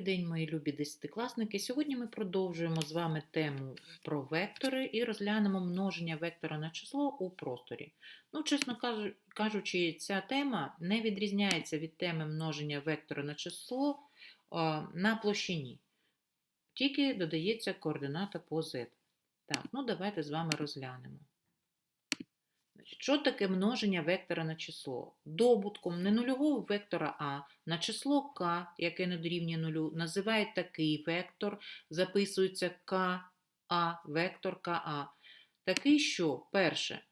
Добрий день, мої любі десятикласники. Сьогодні ми продовжуємо з вами тему про вектори і розглянемо множення вектора на число у просторі. Ну, чесно кажучи, ця тема не відрізняється від теми множення вектора на число на площині. Тільки додається координата по z. Так, ну давайте з вами розглянемо. Що таке множення вектора на число? Добутком ненульового вектора А на число k, яке не дорівнює нулю, називають такий вектор, записується КА, вектор КА. Такий, що, перше,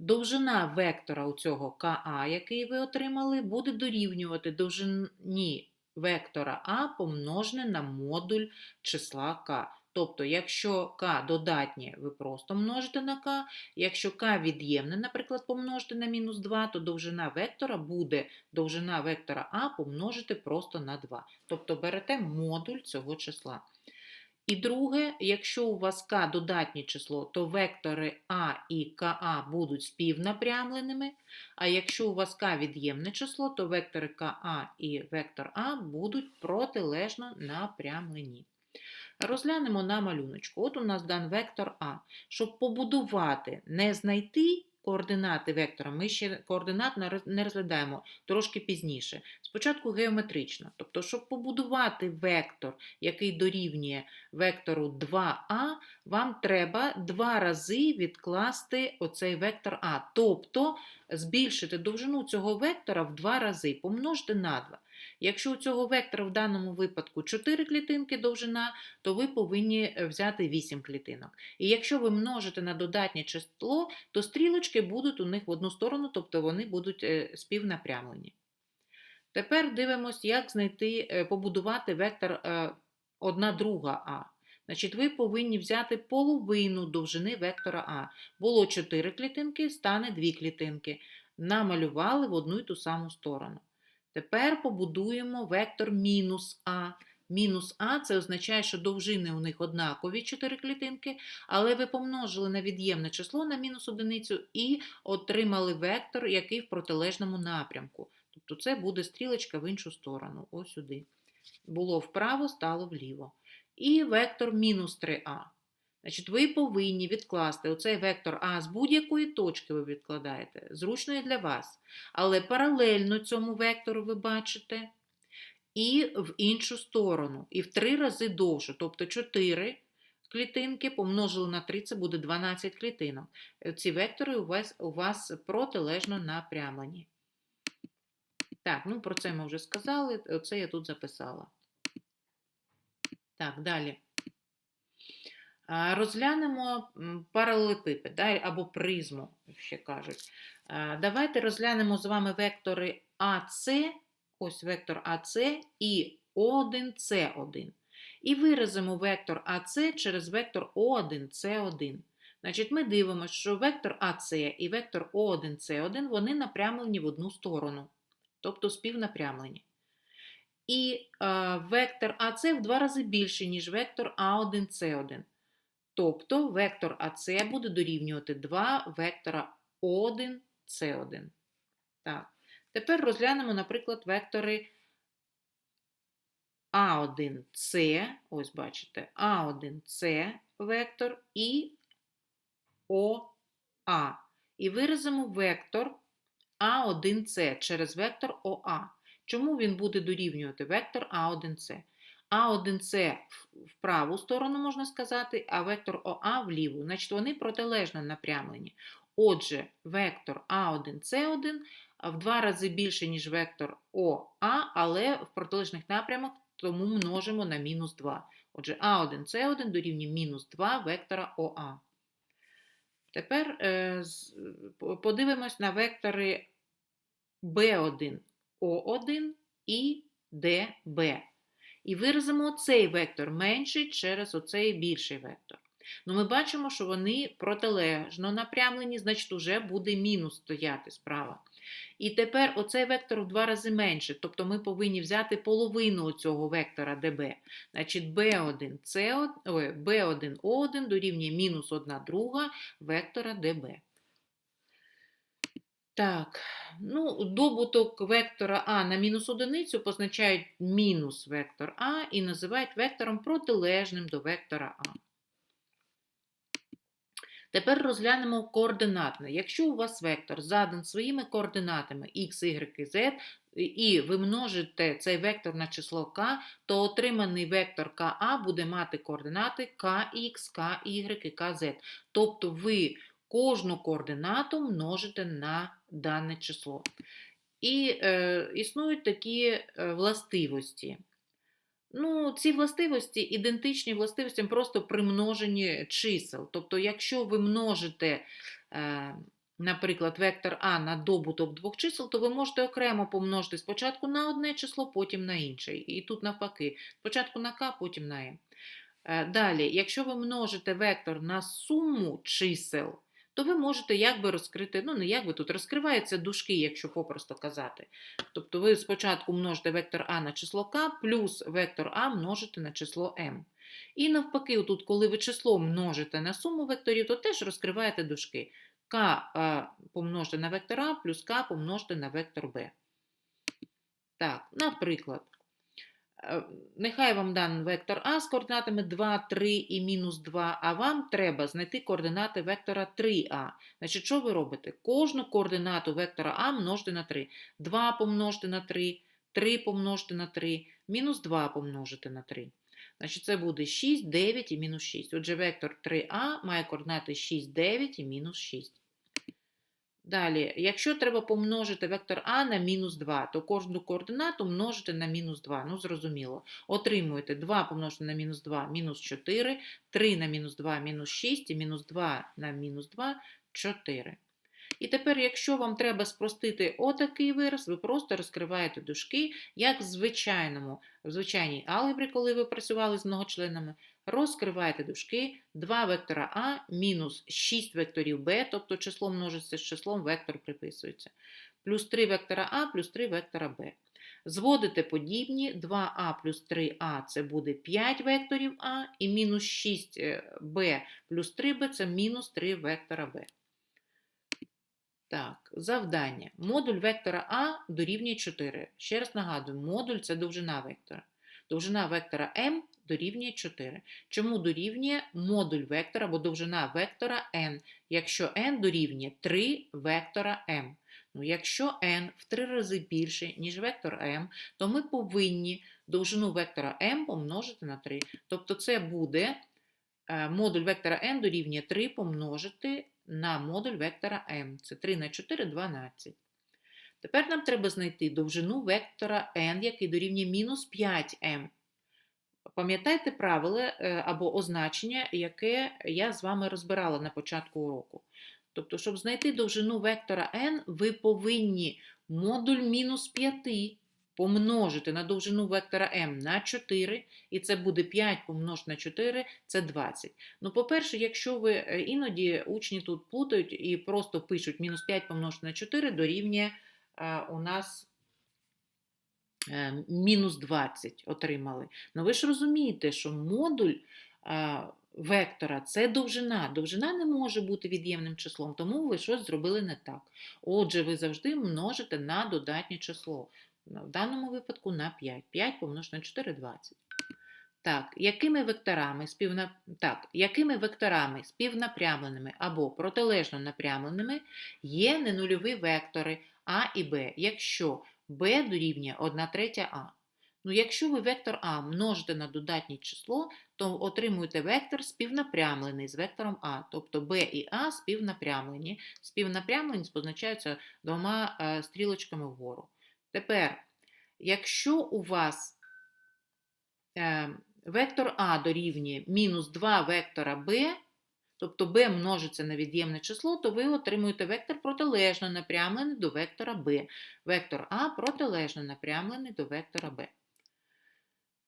довжина вектора у цього КА, який ви отримали, буде дорівнювати довжині вектора А помножене на модуль числа k. Тобто, якщо k додатнє, ви просто множите на k, якщо k від'ємне, наприклад, помножити на мінус 2, то довжина вектора буде довжина вектора А помножити просто на 2. Тобто берете модуль цього числа. І друге, якщо у вас k додатнє число, то вектори А і КА будуть співнапрямленими, а якщо у вас k від'ємне число, то вектори КА і вектор А будуть протилежно напрямлені. Розглянемо на малюночку. От у нас дан вектор А. Щоб побудувати, не знайти координати вектора, ми ще координат не розглядаємо трошки пізніше. Спочатку геометрично. Тобто, щоб побудувати вектор, який дорівнює вектору 2а, вам треба два рази відкласти оцей вектор А. Тобто збільшити довжину цього вектора в два рази, помножити на 2. Якщо у цього вектора в даному випадку 4 клітинки довжина, то ви повинні е, взяти 8 клітинок. І якщо ви множите на додатнє число, то стрілочки будуть у них в одну сторону, тобто вони будуть е, співнапрямлені. Тепер дивимось, як знайти, е, побудувати вектор 1 друга А. Значить, ви повинні взяти половину довжини вектора А. Було 4 клітинки, стане 2 клітинки. Намалювали в одну й ту саму сторону. Тепер побудуємо вектор мінус А. Мінус А це означає, що довжини у них однакові 4 клітинки, але ви помножили на від'ємне число на мінус одиницю і отримали вектор, який в протилежному напрямку. Тобто це буде стрілочка в іншу сторону, ось сюди. Було вправо, стало вліво. І вектор мінус 3а. Значить, ви повинні відкласти оцей вектор А з будь-якої точки ви відкладаєте, зручної для вас. Але паралельно цьому вектору ви бачите і в іншу сторону, і в три рази довше, тобто 4 клітинки помножили на 3, це буде 12 клітинок. Ці вектори у вас, у вас протилежно напрямлені. Так, ну про це ми вже сказали, оце я тут записала. Так, далі. Розглянемо паралелепипед або призму, ще кажуть. Давайте розглянемо з вами вектори АС, ось вектор АС і О1С1. І виразимо вектор АС через вектор О1С1. Значить, ми дивимося, що вектор АС і вектор О1С1 вони напрямлені в одну сторону, тобто співнапрямлені. І е, вектор АС в два рази більший, ніж вектор А1С1. Тобто вектор АС буде дорівнювати 2 вектора О1, С1. Так. Тепер розглянемо, наприклад, вектори А1С, ось бачите, А1С вектор і ОА. І виразимо вектор А1С через вектор ОА. Чому він буде дорівнювати вектор А1С? А1С в праву сторону, можна сказати, а вектор ОА в ліву. Значить, вони протилежно напрямлені. Отже, вектор А1С1 в два рази більше, ніж вектор ОА, але в протилежних напрямах, тому множимо на мінус 2. Отже, А1С1 дорівнює мінус 2 вектора ОА. Тепер е, подивимось на вектори B1, O1 і DB. І виразимо цей вектор менший через оцей більший вектор. Ну, ми бачимо, що вони протилежно напрямлені, значить, вже буде мінус стояти справа. І тепер оцей вектор в два рази менше, тобто ми повинні взяти половину цього вектора db. Значить, b 1 c 1 b 1 o 1 дорівнює мінус 1 друга вектора db. Так, ну, добуток вектора А на мінус одиницю позначають мінус вектор А і називають вектором протилежним до вектора А. Тепер розглянемо координатне. Якщо у вас вектор задан своїми координатами x, y z, і ви множите цей вектор на число k, то отриманий вектор КА буде мати координати kx, ky і kz. Тобто ви кожну координату множите на дане число. І е, існують такі е, властивості. Ну, ці властивості ідентичні властивостям просто при множенні чисел. Тобто, якщо ви множите, е, наприклад, вектор А на добуток двох чисел, то ви можете окремо помножити спочатку на одне число, потім на інше. І тут навпаки, спочатку на К, потім на М. Е, Далі, якщо ви множите вектор на суму чисел, то ви можете якби розкрити, ну не якби тут розкриваються дужки, якщо попросту казати. Тобто ви спочатку множите вектор А на число К, плюс вектор А множите на число М. І навпаки, тут, коли ви число множите на суму векторів, то теж розкриваєте дужки. К помножте на вектор А, плюс К помножте на вектор Б. Так, наприклад, нехай вам дан вектор А з координатами 2, 3 і мінус 2, а вам треба знайти координати вектора 3А. Значить, що ви робите? Кожну координату вектора А множте на 3. 2 помножте на 3, 3 помножте на 3, мінус 2 помножите на 3. Значить, це буде 6, 9 і мінус 6. Отже, вектор 3А має координати 6, 9 і мінус 6. Далі, якщо треба помножити вектор А на мінус 2, то кожну координату множите на мінус 2. Ну, зрозуміло. Отримуєте 2 помножити на мінус 2 мінус 4, 3 на мінус 2 мінус 6 і мінус 2 на мінус 2 4. І тепер, якщо вам треба спростити отакий вираз, ви просто розкриваєте дужки, як в звичайному, в звичайній алгебрі, коли ви працювали з многочленами, розкриваєте дужки 2 вектора А мінус 6 векторів Б, тобто число множиться з числом, вектор приписується, плюс 3 вектора А плюс 3 вектора Б. Зводите подібні, 2а плюс 3а це буде 5 векторів А, і мінус 6b плюс 3b це мінус 3 вектора Б. Так, завдання. Модуль вектора А дорівнює 4. Ще раз нагадую, модуль це довжина вектора. Довжина вектора М дорівнює 4. Чому дорівнює модуль вектора або довжина вектора n, якщо n дорівнює 3 вектора m? Ну, якщо n в 3 рази більше, ніж вектор m, то ми повинні довжину вектора m помножити на 3. Тобто це буде е, модуль вектора n дорівнює 3 помножити на модуль вектора m. Це 3 на 4 – 12. Тепер нам треба знайти довжину вектора n, який дорівнює мінус 5m. Пам'ятайте правило е, або означення, яке я з вами розбирала на початку уроку. Тобто, щоб знайти довжину вектора n, ви повинні модуль мінус 5 помножити на довжину вектора m на 4, і це буде 5 помножити на 4, це 20. Ну, по-перше, якщо ви е, іноді учні тут плутають і просто пишуть мінус 5 помножити на 4 дорівнює у нас е, мінус 20 отримали. Ну ви ж розумієте, що модуль е, вектора це довжина. Довжина не може бути від'ємним числом, тому ви щось зробили не так. Отже, ви завжди множите на додатнє число. В даному випадку на 5. 5 помножити на 4 – 20. Так, якими векторами, співна... так, якими векторами співнапрямленими або протилежно напрямленими є ненульові вектори А і Б, якщо b дорівнює 1 третя А. Ну, якщо ви вектор А множите на додатнє число, то отримуєте вектор співнапрямлений з вектором А. Тобто b і А співнапрямлені. Співнапрямлені позначаються двома е, стрілочками вгору. Тепер, якщо у вас е, вектор А дорівнює мінус 2 вектора b, тобто b множиться на від'ємне число, то ви отримуєте вектор протилежно напрямлений до вектора b. Вектор А протилежно напрямлений до вектора b.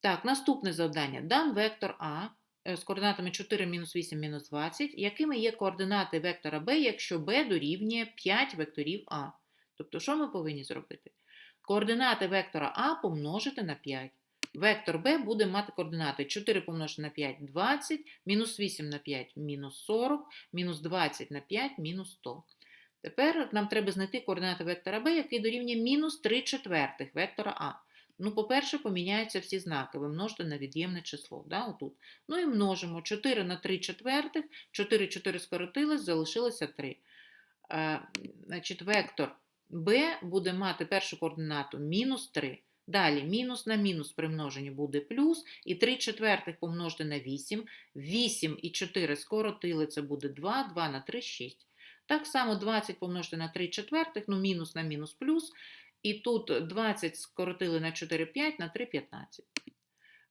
Так, наступне завдання. Дан вектор А е, з координатами 4, мінус 8, мінус 20, якими є координати вектора b, якщо b дорівнює 5 векторів А. Тобто, що ми повинні зробити? Координати вектора А помножити на 5. Вектор b буде мати координати 4 помножити на 5 – 20, мінус 8 на 5 – мінус 40, мінус 20 на 5 – мінус 100. Тепер нам треба знайти координати вектора b, який дорівнює мінус 3 четвертих вектора а. Ну, по-перше, поміняються всі знаки. Ви множите на від'ємне число. Да, отут. Ну і множимо 4 на 3 четвертих, 4 4 скоротилось, залишилося 3. Е, значить, вектор b буде мати першу координату мінус 3. Далі мінус на мінус при множенні буде плюс, і 3 четвертих помножити на 8. 8 і 4 скоротили, це буде 2, 2 на 3 – 6. Так само 20 помножити на 3 четвертих, ну мінус на мінус плюс. І тут 20 скоротили на 4 – 5, на 3 – 15.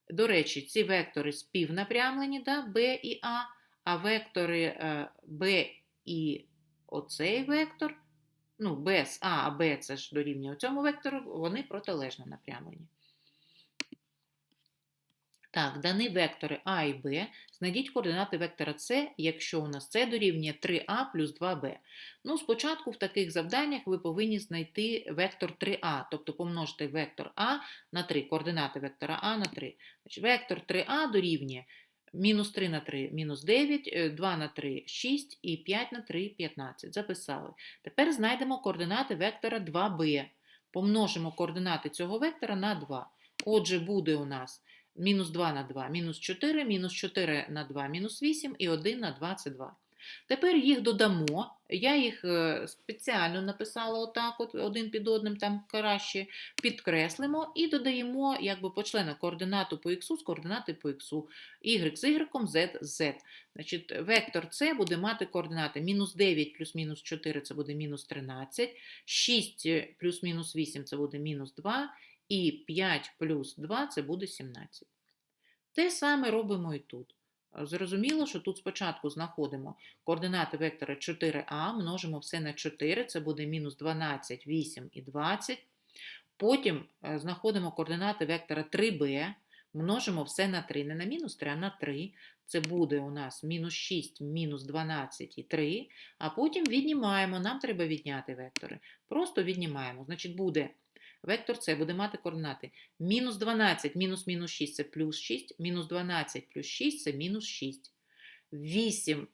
До речі, ці вектори співнапрямлені, да, b і a, а вектори е, b і оцей вектор, ну, без А, а Б це ж дорівнює цьому вектору, вони протилежно напрямлені. Так, дані вектори А і Б. Знайдіть координати вектора С, якщо у нас С дорівнює 3А плюс 2Б. Ну, спочатку в таких завданнях ви повинні знайти вектор 3А, тобто помножити вектор А на 3, координати вектора А на 3. Значить, вектор 3А дорівнює мінус 3 на 3 мінус 9, 2 на 3 6 і 5 на 3 15. Записали. Тепер знайдемо координати вектора 2b. Помножимо координати цього вектора на 2. Отже, буде у нас мінус 2 на 2, мінус 4, мінус 4 на 2, мінус 8 і 1 на 2 це 2. Тепер їх додамо. Я їх е, спеціально написала отак, от, один під одним, там краще підкреслимо і додаємо якби по членах координату по х з координати по х, y з y, z з z. Значить, Вектор С буде мати координати мінус 9 плюс мінус 4 це буде мінус 13, 6 плюс мінус 8 це буде мінус 2, і 5 плюс 2 це буде 17. Те саме робимо і тут. Зрозуміло, що тут спочатку знаходимо координати вектора 4а, множимо все на 4, це буде мінус 12, 8 і 20. Потім е, знаходимо координати вектора 3b, множимо все на 3, не на мінус 3, а на 3. Це буде у нас мінус 6, мінус 12 і 3. А потім віднімаємо, нам треба відняти вектори. Просто віднімаємо. Значить, буде Вектор С буде мати координати мінус 12, мінус мінус 6 це плюс 6, мінус 12 плюс 6 це мінус 6. 8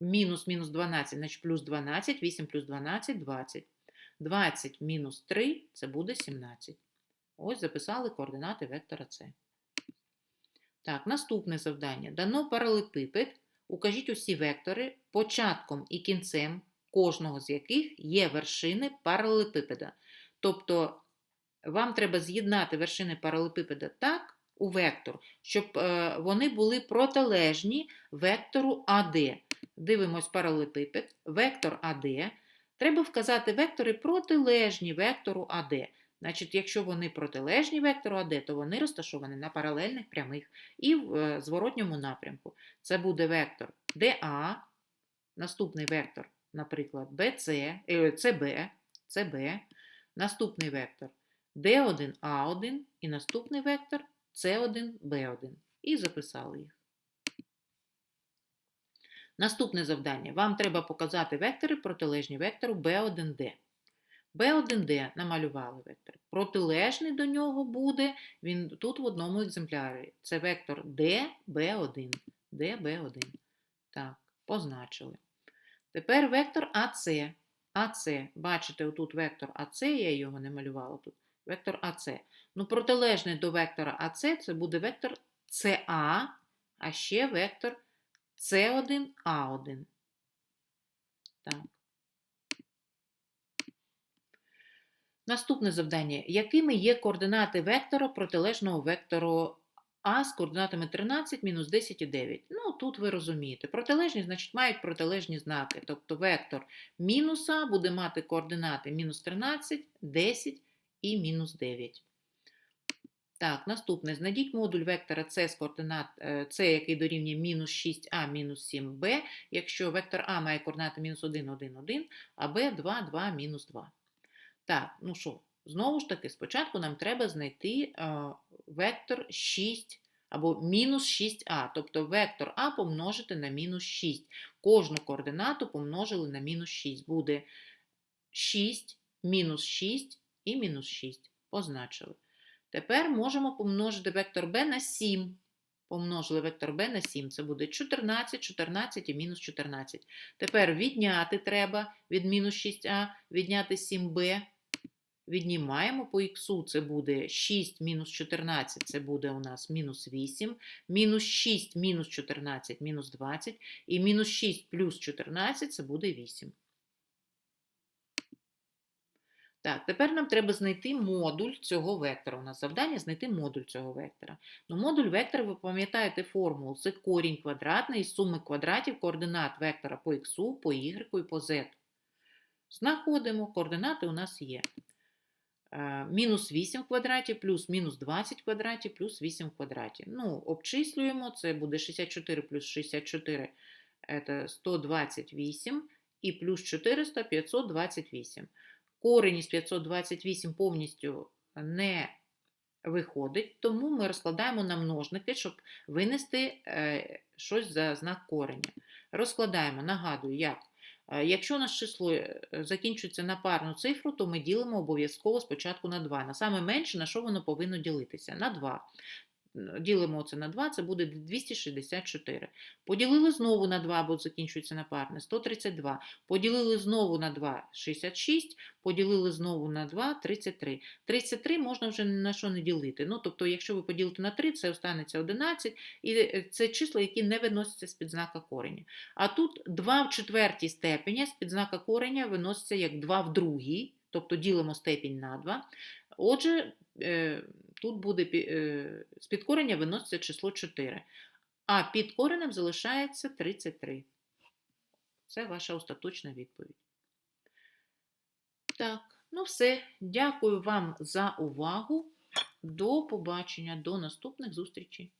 мінус мінус 12, значить плюс 12, 8 плюс 12 20. 20 мінус 3 це буде 17. Ось записали координати вектора С. Так, наступне завдання. Дано паралепипед. Укажіть усі вектори початком і кінцем кожного з яких є вершини паралелепипеда. Тобто вам треба з'єднати вершини паралепипеда так у вектор, щоб е, вони були протилежні вектору АД. Дивимось паралепипед, вектор АД. Треба вказати вектори протилежні вектору АД. Значить, якщо вони протилежні вектору АД, то вони розташовані на паралельних прямих і в е, зворотньому напрямку. Це буде вектор ДА, наступний вектор, наприклад, BC, CB, CB, наступний вектор D1A1 і наступний вектор C1B1. І записали їх. Наступне завдання. Вам треба показати вектори протилежні вектору B1D. B1D намалювали вектор. Протилежний до нього буде він тут в одному екземплярі. Це вектор DB1. DB1. Так, позначили. Тепер вектор АС. АС. Бачите, отут вектор АС, я його не малювала тут вектор АС. Ну, протилежний до вектора АС це буде вектор СА, а ще вектор С1А1. Так. Наступне завдання. Якими є координати вектора протилежного вектору А з координатами 13, мінус 10 і 9? Ну, тут ви розумієте. Протилежні, значить, мають протилежні знаки. Тобто вектор мінуса буде мати координати мінус 13, 10 і мінус 9. Так, наступне. Знайдіть модуль вектора С з координат С, який дорівнює мінус 6а мінус 7b, якщо вектор А має координати мінус 1, 1, 1, а b 2, 2, мінус 2. Так, ну що, знову ж таки, спочатку нам треба знайти е, вектор 6 або мінус 6а, тобто вектор А помножити на мінус 6. Кожну координату помножили на мінус 6. Буде 6 мінус 6 і мінус 6 позначили. Тепер можемо помножити вектор b на 7. Помножили вектор b на 7. Це буде 14, 14 і мінус 14. Тепер відняти треба від мінус 6а, відняти 7b. Віднімаємо по х, це буде 6 мінус 14, це буде у нас мінус 8. Мінус 6 мінус 14, мінус 20. І мінус 6 плюс 14, це буде 8. Так, тепер нам треба знайти модуль цього вектора. У нас завдання знайти модуль цього вектора. Ну, модуль вектора, ви пам'ятаєте формулу, це корінь квадратний із суми квадратів координат вектора по х, по y і по z. Знаходимо, координати у нас є. Е, Мінус 8 в квадраті плюс мінус 20 в квадраті плюс 8 в квадраті. Ну, обчислюємо, це буде 64 плюс 64 це 128 і плюс 400 528. Корінь із 528 повністю не виходить, тому ми розкладаємо на множники, щоб винести е, щось за знак кореня. Розкладаємо, нагадую, як. Е, Якщо нас число е, закінчується на парну цифру, то ми ділимо обов'язково спочатку на 2. На саме менше, на що воно повинно ділитися? На 2. Ділимо це на 2, це буде 264. Поділили знову на 2, бо закінчується на парне, 132. Поділили знову на 2, 66. Поділили знову на 2, 33. 33 можна вже на що не ділити. Ну, тобто, якщо ви поділите на 3, це останеться 11, і е, це числа, які не виносяться з-під знака кореня. А тут 2 в четвертій степені з-під знака кореня виноситься як 2 в другій, тобто ділимо степінь на 2. Отже, е, тут буде е, з-під корення виноситься число 4, а під коренем залишається 33. Це ваша остаточна відповідь. Так, ну все. Дякую вам за увагу. До побачення, до наступних зустрічей.